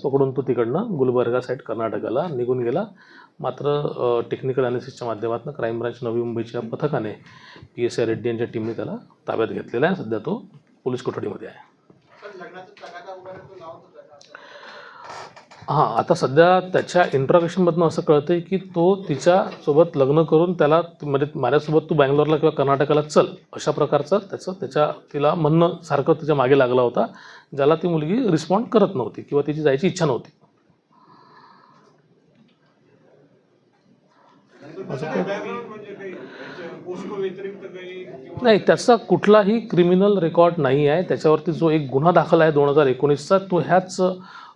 पकडून तो तिकडनं गुलबर्गा साईड कर्नाटकाला निघून गेला. मात्र टेक्निकल अनालिसिसच्या माध्यमातून क्राईम ब्रांच नवी मुंबईच्या पथकाने पी एस आय रेड्डी यांच्या टीमने त्याला ताब्यात घेतलेला आहे. सध्या तो पोलीस कोठडीमध्ये आहे. हां आता सध्या त्याच्या इंट्रॉगेशनमधनं असं कळतंय की तो तिच्यासोबत लग्न करून त्याला म्हणजे माझ्यासोबत तू बँगलोरला किंवा कर्नाटकाला चल अशा प्रकारचं त्याचं त्याच्या तिला म्हणणं सारखं तिच्यामागे लागला होता ज्याला ती मुलगी रिस्पॉन्ड करत नव्हती किंवा तिची जायची इच्छा नव्हती. नाही त्याचा कुठलाही क्रिमिनल रेकॉर्ड नाही आहे. त्याच्यावरती जो एक गुन्हा दाखल आहे दोन हजार एकोणीसचा तो ह्याच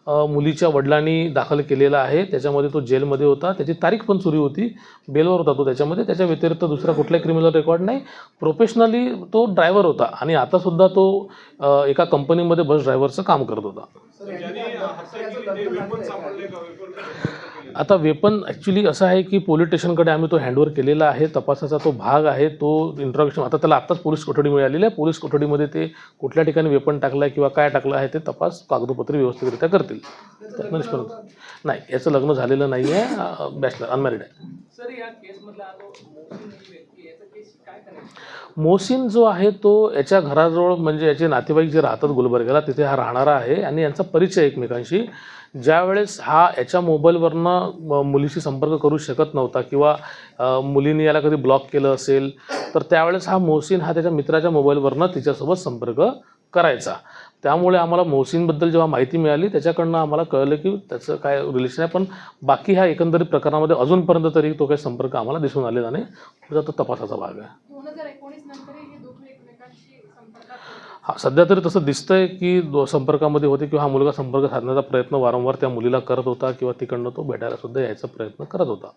मुलीच्या वडिलांनी दाखल केलेला आहे. त्याच्यामध्ये तो जेलमध्ये होता. त्याची तारीख पण सुरू होती. बेलवर होता तो त्याच्यामध्ये. त्याच्या व्यतिरिक्त दुसरा कुठलाही क्रिमिनल रेकॉर्ड नाही. प्रोफेशनली तो ड्रायव्हर होता आणि आतासुद्धा तो एका कंपनीमध्ये बस ड्रायव्हरचं काम करत होता. आता वेपन ॲक्च्युली असं आहे की पोलीस स्टेशनकडे आम्ही तो हँडओव्हर केलेला आहे. तपासाचा तो भाग आहे. तो इंट्रॉगेशन आता त्याला आत्ताच पोलीस कोठडी मिळालेली आहे. पोलीस कोठडीमध्ये ते कुठल्या ठिकाणी वेपन टाकलं आहे किंवा काय टाकलं आहे ते तपास कागदोपत्री व्यवस्थितरित्या करतील. नाही याचं लग्न झालेलं नाही आहे बॅचलर अनमॅरिड आहे. मोसिन जो आहे, तो याच्या घराजवळ म्हणजे याचे नातेवाईक जे राहतात गुलबर्ग्याला तिथे हा राहणारा आहे आणि यांचा परिचय एकमेकांशी. ज्यावेळेस हा याच्या मोबाईलवरनं मुलीशी संपर्क करू शकत नव्हता किंवा मुलीने याला कधी ब्लॉक केलं असेल तर त्यावेळेस हा मोसिन हा त्याच्या मित्राच्या मोबाईलवरनं तिच्यासोबत संपर्क करायचा. त्यामुळे आम्हाला मोहसिनबद्दल जेव्हा माहिती मिळाली त्याच्याकडनं आम्हाला कळलं की त्याचं काय रिलेशन आहे. पण बाकी ह्या एकंदरीत प्रकरणामध्ये अजूनपर्यंत तरी तो काही संपर्क आम्हाला दिसून आलेला नाही. त्याचा तो तपासाचा भाग आहे. हे. हा सध्या तरी तसं दिसतंय की दो संपर्कामध्ये होते किंवा हा मुलगा संपर्क साधण्याचा प्रयत्न वारंवार त्या मुलीला करत होता किंवा तिकडनं तो भेटायला सुद्धा यायचा प्रयत्न करत होता.